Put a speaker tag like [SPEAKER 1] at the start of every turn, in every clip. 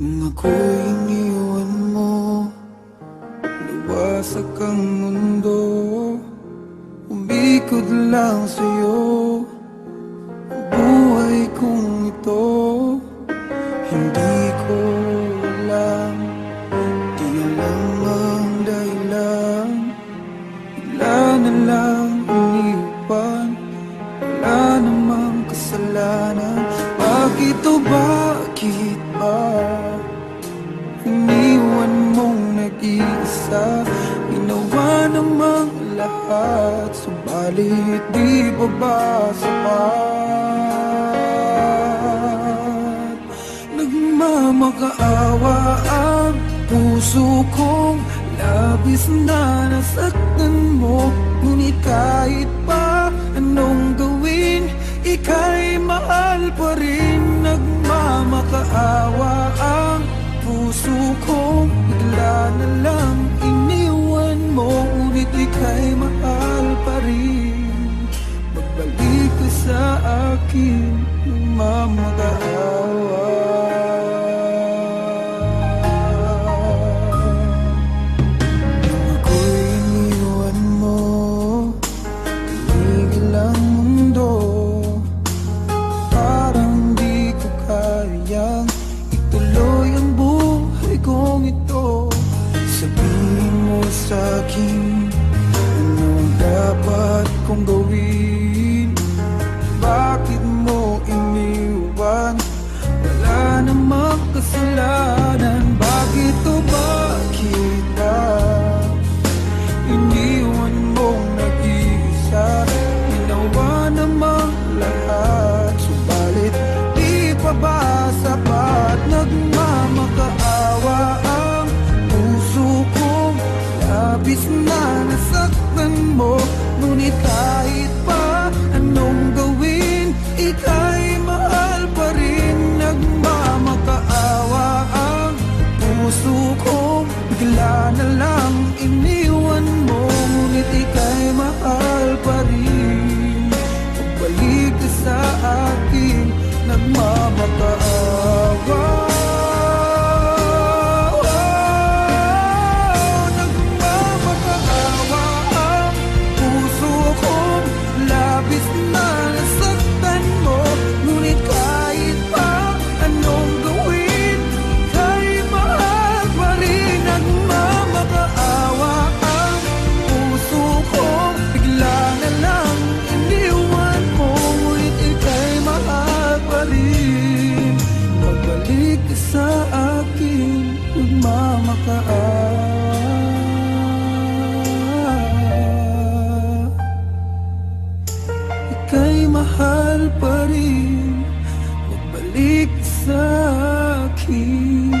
[SPEAKER 1] Nung ako'y iniwan mo Liwasak ang mundo. Umikod lang sa'yo Ang buhay kong ito. Hindi ko alam Di alam ang dahilan. Bigla na lang iniwan Wala namang kasalanan. Bakit o bakit ba? Nag-iisa Ginawa namang lahat Subalit di ba ba sapat? Nagmamakaawa ang puso kong Labis na nasaktan mo. Ngunit kahit pa anong gawin Ika'y mahal pa rin. Nagmamakaawa ang Ika'y mahal pa rin. Magbalik ka sa akin Mamagaawa find the love Sa akin magmamakaan Ika'y mahal pa rin. Magbalik sa akin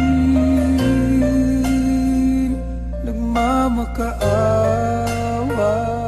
[SPEAKER 1] Nagmamakaawa.